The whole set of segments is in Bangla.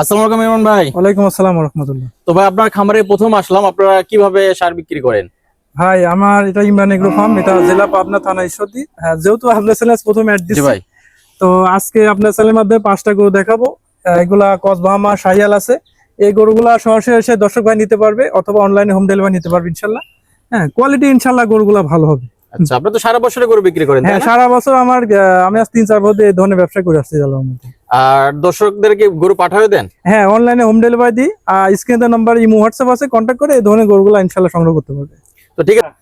আসসালামু আলাইকুম ইমরান ভাই। ওয়ালাইকুম আসসালাম রহমতুল্লাহ তো ভাই আপনার খামারে প্রথম আসলাম আপনারা কীভাবে সার বিক্রি করেন? ভাই আমার এটা ইমরান এগ্রো ফার্ম এটা জেলা পাবনা থানা ঈশ্বরদী। হ্যাঁ যেহেতু আপনার চ্যানেল প্রথম অ্যাড দিচ্ছি ভাই। তো আজকে আপনার চ্যানেলের মাধ্যমে পাঁচটা গরু দেখাবো। এগুলা কসবাহামা শাহিয়াল আছে। এই গরুগুলা সরাসরি এসে দর্শক ভাই নিতে পারবে অথবা অনলাইনে হোম ডেলিভারি নিতে পারবে ইনশাল্লাহ। হ্যাঁ কোয়ালিটি ইনশাল্লাহ গরুগুলা ভালো হবে। আচ্ছা আপনি তো সারা বছরে গরু বিক্রি করেন হ্যাঁ সারা বছর আমার আমি আজ তিন চার বছর এই ধরনের ব্যবসা করে আসছি আল্লাহর মধ্যে আর দর্শকদেরকে গরু পাঠাবে দেন? হ্যাঁ অনলাইনে হোম ডেলিভারি দিই আর স্ক্রিনে নাম্বার ইমো হোয়াটসঅ্যাপ আছে কন্ট্যাক্ট করে এই ধরনের গরুগুলা ইনশাল্লাহ সংগ্রহ করতে পারবে। তো ঠিক আছে।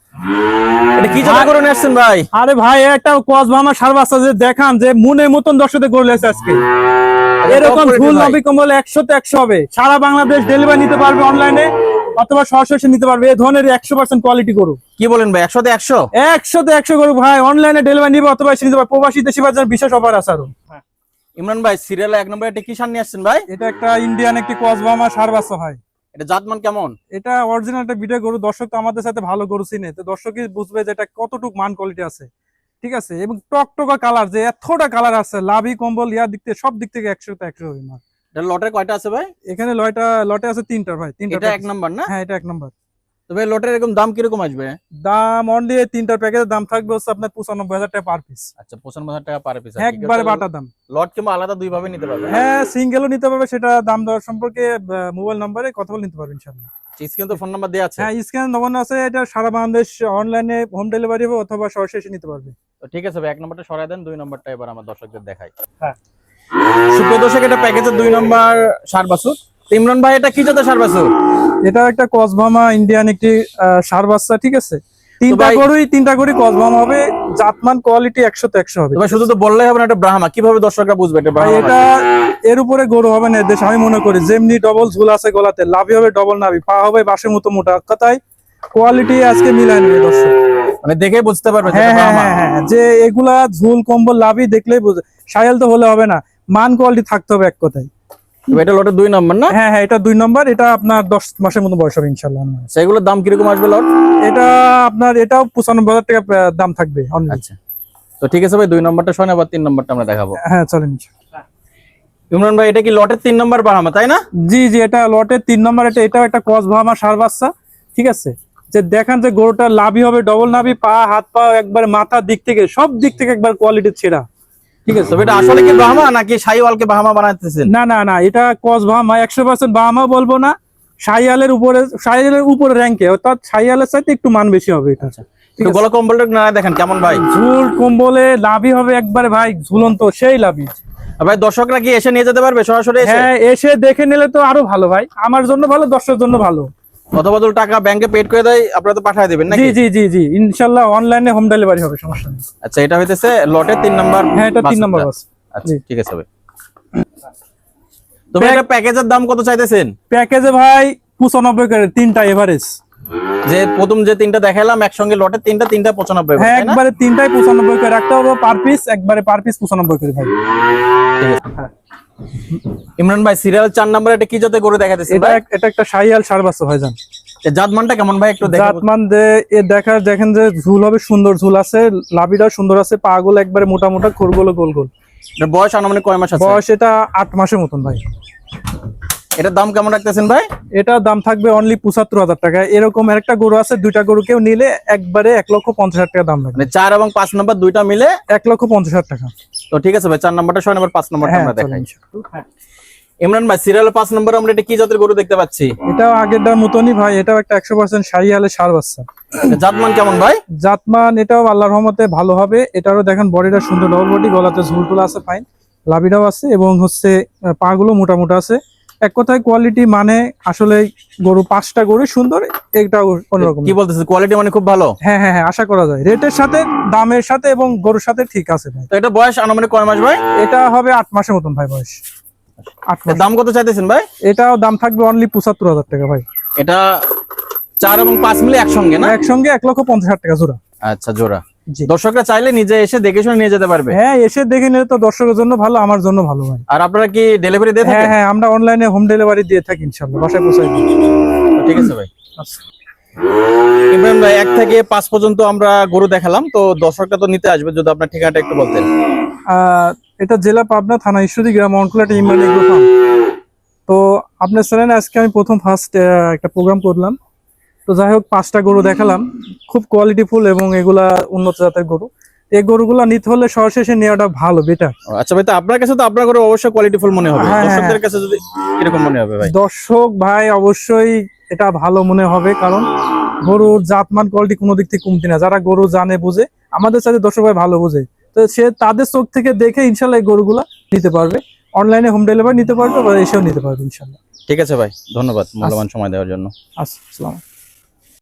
এটা কি জন্য করে আসছেন ভাই? আরে ভাই একটা কস ভামা সার বাচ্চা যে দেখান যে মনের মতন দর্শকদের গড়ে লেছে আজকে। এরকম ফুল নবী একশো তে একশো হবে। সারা বাংলাদেশ ডেলিভারি নিতে পারবে অনলাইনে অথবা সরাসরি নিতে পারবে। এই ধরনের একশো পার্সেন্ট কোয়ালিটি গরু। কি বলেন ভাই একশোতে একশো? একশো একশো গরু ভাই অনলাইনে ডেলিভারি নিবে অথবা এসে নিতে পারবে। প্রবাসী দেশি বাজার বিশেষ অফার আছে আরও। ইমরান ভাই সিরিয়ালে এক নম্বরে একটা নিয়ে আসছেন ভাই? এটা একটা ইন্ডিয়ান একটি কস ভামা সার বাচ্চা ভাই। এটা জাতমান কেমন? এটা অরিজিনাল একটা বিটা গরু দর্শক তো আমাদের সাথে ভালো গরু চিনে। তো দর্শকই বুঝবে যে এটা কতটুক মান কোয়ালিটি আছে। ঠিক আছে? এবং টকটকা কালার যে এতটা কালার আছে লাভি কম্বল ইয়ার দিক থেকে সব দিক থেকে একশো তে একশো লটের কয়টা আছে ভাই? এখানে লয়টা লটে আছে তিনটা ভাই তিনটা এটা এক। নাম্বার না? হ্যাঁ এটা এক নম্বর। তো ভাই লটের এরকম দাম কীরকম আসবে? দাম অনলি তিনটা প্যাকেজের দাম থাকবে হচ্ছে আপনার পঁচানব্বই হাজার টাকা পার পিস আচ্ছা পঁচানব্বই হাজার টাকা পার পিস একবারে বাটা দাম। লট কিংবা আলাদা দুই ভাবে নিতে পারবে হ্যাঁ সিঙ্গেলও নিতে পারবে সেটা দাম দেওয়ার সম্পর্কে মোবাইল নম্বরে কথা বলে নিতে পারবে ইনশাল্লাহ স্ক্রিন তো ফোন নাম্বার দেওয়া আছে? হ্যাঁ স্ক্যান নবান্ন আছে এটা সারা বাংলাদেশ অনলাইনে হোম ডেলিভারি হবে অথবা সরাসরি নিতে পারবে। তো ঠিক আছে ভাই এক নম্বরটা সরাই দেন দুই নম্বরটা এবার আমার দর্শকদের দেখাই। হ্যাঁ। সুপ্রিয় দর্শক এটা প্যাকেজের দুই নম্বর সার বাছুর ইমরান ভাই এটা কি জাতের সার বাছুর এটা একটা কসবামা ইন্ডিয়ান একটি সার বাচ্চা ঠিক আছে? তিনটা গরুই তিনটা গরুই কসবামা হবে। জাতমান কোয়ালিটি একশো তো একশো হবে। শুধু তো বললেই হবে না এটা ব্রাহ্মা। কীভাবে দর্শকরা বুঝবে এটা এটা এর উপরে গরু হবে না দেশ। আমি মনে করি যেমনি ডবল ঝুল আছে গলাতে লাভি হবে ডবল নাভি পা হবে বাসের মতো মোটা। কথায় কোয়ালিটি আজকে মিলাই নেবে দর্শক। মানে দেখে বুঝতে পারবে যে হ্যাঁ হ্যাঁ হ্যাঁ হ্যাঁ যে এগুলা ঝুল কম্বল লাভি দেখলেই বুঝে সায়াল তো হলে হবে না। মান কোয়ালিটি থাকতে হবে এক কথায়। এটা লটের দুই নম্বর না? হ্যাঁ হ্যাঁ এটা দুই নম্বর এটা আপনার দশ মাসের মতো বয়স হবে ইনশাল্লাহ সেগুলোর দাম কীরকম আসবে লট? এটা আপনার এটাও পঁচানব্বই হাজার টাকা দাম থাকবে আচ্ছা। তো ঠিক আছে ভাই দুই নম্বরটা শোন আবার তিন নম্বরটা আমরা দেখাবো। হ্যাঁ চলেন ইমরান ভাই এটা কি লটের তিন নম্বর তাই না? জি জি এটা লটের তিন নম্বর এটা এটাও একটা ভামা সার বাচ্চা ঠিক আছে? যে দেখেন যে গরুটা লাভি হবে ডবল নাভি পা হাত পা একবার মাথার দিক থেকে সব দিক থেকে একবার কোয়ালিটি ছেড়া। ঠিক আছে তো এটা আসলে কি ব্রাহ্মা নাকি সাইওয়ালকে ব্রাহ্মা বানাইতেছেন? না না না এটা কস একশো পার্সেন্ট বাহামা বলব না। সাইয়ালের উপরে উপরে র্যাঙ্কে অর্থাৎ সাথে একটু মান বেশি হবে এটা। গলা কম্বলটা না দেখেন কেমন ভাই? ঝুল কম্বলে লাভি হবে একবারে ভাই ঝুলন্ত সেই লাভি আর ভাই দর্শকরা কি এসে নিয়ে যেতে পারবে সরাসরি হ্যাঁ এসে দেখে নিলে তো আরও ভালো ভাই আমার জন্য ভালো দর্শকের জন্য ভালো। অথবা তো টাকা ব্যাংকে পেড করে দেয় আপনারা তো পাঠিয়ে দেবেন জি নাকি? জি জি জি ইনশাল্লাহ অনলাইনে হোম ডেলিভারি হবে সমস্যা নেই। আচ্ছা এটা হইতেছে লটের তিন নাম্বার হ্যাঁ এটা তিন নম্বর বাস আচ্ছা ঠিক আছে ভাই। তো এটা প্যাকেজের দাম কত চাইতেছেন? প্যাকেজে ভাই পঁচানব্বই করে তিনটা এভারেজ যে প্রথম যে তিনটা দেখালাম একসঙ্গে তিনটা তিনটা পঁচানব্বই হ্যাঁ একবারে তিনটাই পঁচানব্বই করে রাখতে হবে পার পিস একবারে পার পিস করে ভাই। ঠিক আছে। ইমরান ভাই সিরিয়াল চার নাম্বার এটা কি যাতে করে দেখাতেছে এটা এটা একটা সাইয়াল সার বাচ্চা ভাই জাতমানটা জাত কেমন ভাই একটু দেখে জাতমান যে এ দেখা দেখেন যে ঝুল হবে সুন্দর ঝুল আছে লাভিটাও সুন্দর আছে পা গুলো একবারে মোটা মোটা খোরগুলো গোল গোল। বয়স আনুমানিক কয় মাস আছে? বয়স এটা আট মাসের মতন ভাই। এটার দাম কেমন রাখতেছেন ভাই? এটা দাম থাকবে অনলি পঁচাত্তর হাজার টাকা। এরকম একটা গরু আছে দুইটা গরু কেউ নিলে একবারে এক লক্ষ পঞ্চাশ হাজার টাকা দাম লাগবে মানে চার এবং পাঁচ নাম্বার দুইটা মিলে এক লক্ষ পঞ্চাশ হাজার টাকা। তো ঠিক আছে ভাই চার নাম্বারটা ছয় নাম্বার পাঁচ নাম্বারটা হ্যাঁ আমরা দেখাই ইমরান ভাই সিরিয়াল পাঁচ নম্বর আমরা এটা কি জাতের গরু দেখতে পাচ্ছি? এটাও আগেরটার মতনই ভাই এটাও একটা একশো পার্সেন্ট সারিয়ালে সার বাচ্চা। এটা জাতমান কেমন ভাই? জাতমান এটাও আল্লাহর রহমতে ভালো হবে। এটারও দেখেন বডিটা সুন্দর ডবল বডি গলাতে ঝুলটুল আছে ফাইন লাভিটাও আছে এবং হচ্ছে পাগুলো মোটা মোটা আছে। এক কথায় কোয়ালিটি মানে আসলে গরু পাঁচটা গরু সুন্দর এটা অন্যরকম। কি বলতেছে? কোয়ালিটি মানে খুব ভালো? হ্যাঁ হ্যাঁ হ্যাঁ আশা করা যায়। রেটের সাথে দামের সাথে এবং গরুর সাথে ঠিক আছে ভাই। তো এটা বয়স আনুমানিক কয় মাস ভাই? এটা হবে আট মাসের মতন ভাই বয়স। আট মাস। দাম কত চাইতেছেন ভাই? এটাও দাম থাকবে অনলি পঁচাত্তর হাজার টাকা ভাই। এটা চার এবং পাঁচ মিলে একসঙ্গে না? একসঙ্গে এক লক্ষ পঞ্চাশ হাজার টাকা জোড়া। আচ্ছা জোড়া। দর্শকরা চাইলে নিজে এসে দেখে শুনে নিয়ে যেতে পারবে। হ্যাঁ এসে দেখে নিলে তো দর্শকের জন্য ভালো আমার জন্য ভালো ভাই। আর আপনারা কি ডেলিভারি দিয়ে হ্যাঁ থাকেন? হ্যাঁ আমরা অনলাইনে হোম ডেলিভারি দিয়ে থাকি ইনশাল্লাহ বাসায় পৌঁছাই দিই। ঠিক আছে ভাই। ইমরান ভাই এক থেকে পাঁচ পর্যন্ত আমরা গরু দেখালাম তো দর্শকরা তো নিতে আসবে যদি আপনার ঠিকানাটা একটু বলতেন। আহ, এটা জেলা পাবনা থানা ঈশ্বরী গ্রাম অনকুলাটি ইমরান তো আপনার চ্যানেলে আজকে আমি প্রথম ফার্স্ট একটা প্রোগ্রাম করলাম। তো যাই হোক পাঁচটা গরু দেখালাম। খুব কোয়ালিটিফুল এবং এগুলা উন্নত জাতের গরু। এই গরুগুলা নিতে হলে সরাসরি নেওয়াটা ভালো বেটার আচ্ছা ভাই তো আপনার কাছে তো আপনার করে অবশ্যই কোয়ালিটিফুল মনে হবে। হ্যাঁ, হ্যাঁ, দর্শকদের কাছে যদি কীরকম মনে হবে ভাই? দর্শক ভাই অবশ্যই এটা ভালো মনে হবে কারণ গরুর জাতমান কোয়ালিটি কোনো দিক থেকে কমতি না। যারা গরু জানে বুঝে আমাদের সাথে দর্শক ভাই ভালো বুঝে। তো সে তাদের চোখ থেকে দেখে ইনশাল্লাহ এই গরুগুলা নিতে পারবে। অনলাইনে হোম ডেলিভারি নিতে পারবে বা এসেও নিতে পারবে ইনশাল্লাহ ঠিক আছে ভাই ধন্যবাদ মূল্যবান সময় দেওয়ার জন্য। আচ্ছা আসসালাম